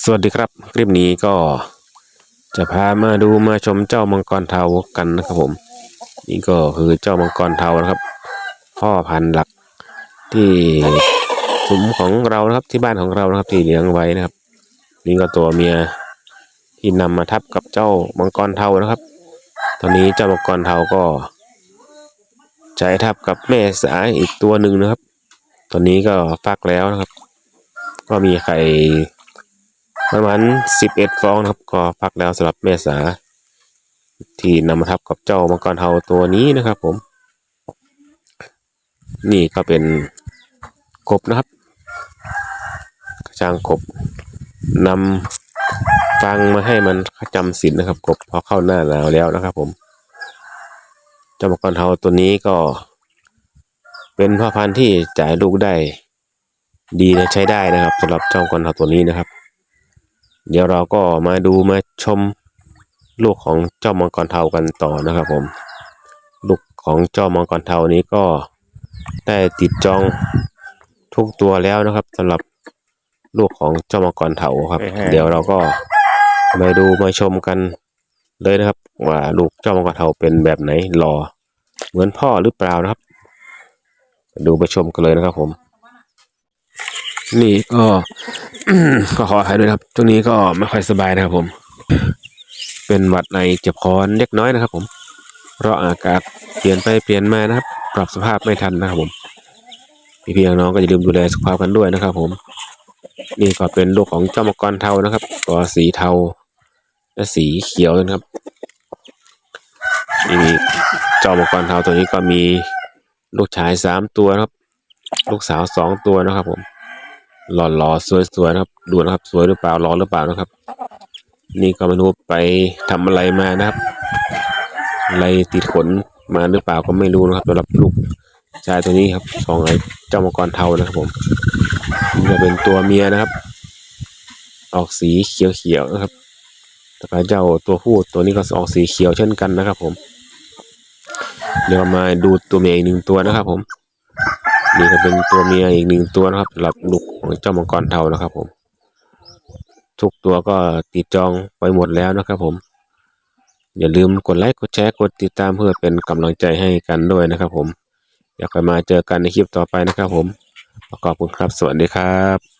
สวัสดีครับ คลิปนี้ก็จะพามาดูมาชมเจ้ามังกรเทากันนะครับผม นี่ก็คือเจ้ามังกรเทานะครับ พ่อพันธุ์หลักที่ซุ้มของเรานะครับที่บ้านของเรานะครับที่เลี้ยงไว้นะครับนี่ก็ตัวเมียที่นำมาทับกับเจ้ามังกรเทานะครับ ตอนนี้เจ้ามังกรเทาก็ใจทับกับแม่สายอีกตัวหนึ่งนะครับ ตอนนี้ก็ฟักแล้วนะครับ ก็มีไข่ ประมาณสิบเอ็ดฟองนะครับ ก็พักแล้วสำหรับแม่สาที่นำมาทับกับเจ้ามังกรเทาตัวนี้นะครับ ผม นี่ก็เป็นกบนะครับกระจางกบนำฟังมาให้มันจำศีลนะครับ กบพอเข้าหน้าหนาวแล้วนะครับ ผมเจ้ามังกรเทาตัวนี้ก็ เป็นพ่อพันธุ์ที่จ่ายลูกได้ ดีและใช้ได้นะครับสำหรับเจ้ามังกรเทาตัวนี้นะครับ เดี๋ยวเราก็มาดูมาชมลูกของเจ้ามังกรเทากันต่อนะครับผม ลูกของเจ้ามังกรเทานี้ก็ได้ติดจองทุกตัวแล้วนะครับสำหรับลูกของเจ้ามังกรเทาครับ เดี๋ยวเราก็มาดูมาชมกันเลยนะครับ ว่าลูกเจ้ามังกรเทาเป็นแบบไหนหล่อเหมือนพ่อหรือเปล่านะครับมาดูมาชมกันเลยนะครับผม นี่ก็ก็ขออภัยด้วยครับช่วงนี้ก็ไม่ค่อยสบายนะครับผม เป็นหวัดในเจ็บคอเล็กน้อยนะครับ ผม เพราะอากาศเปลี่ยนไปเปลี่ยนมานะครับ ปรับสภาพไม่ทันนะครับผมพี่พี่น้องๆก็อย่าลืมดูแลสุขภาพกันด้วยนะครับ ผม นี่ก็เป็นลูกของเจ้ามังกรเทานะครับตัวสีเทา และสีเขียวนะครับนี่เจ้ามังกรเทาตัวนี้ก็มีลูกชายสามตัวนะครับ ลูกสาวสองตัวนะครับผม หล่อหล่อสวยสวยนะครับดูนะครับ สวยหรือเปล่าหล่อหรือเปล่านะครับ นี่ก็ไม่รู้ไปทำอะไรมานะครับ อะไรติดขนมาหรือเปล่าก็ไม่รู้นะครับสำหรับลูกชายตัวนี้ครับสองไอ้เจ้ามังกรเทานะครับผมนี่จะเป็นตัวเมียนะครับ ออกสีเขียวเขียวๆนะครับแต่เจ้าตัวผู้ตัวนี้ก็ออกสีเขียวเช่นกันนะครับ ผม เดี๋ยวมาดูตัวเมียอีกหนึ่งตัวนะครับ ผมนี่ก็เป็นตัวเมียอีกหนึ่งตัวนะครับสำหรับลูก ของเจ้ามังกรเทานะครับผม ทุกตัวก็ติดจองไปหมดแล้วนะครับผม อย่าลืมกดไลค์กดแชร์กดติดตามเพื่อเป็นกำลังใจให้กันด้วยนะครับผมอยากไปมาเจอกันในคลิปต่อไปนะครับผมขอบคุณครับ สวัสดีครับ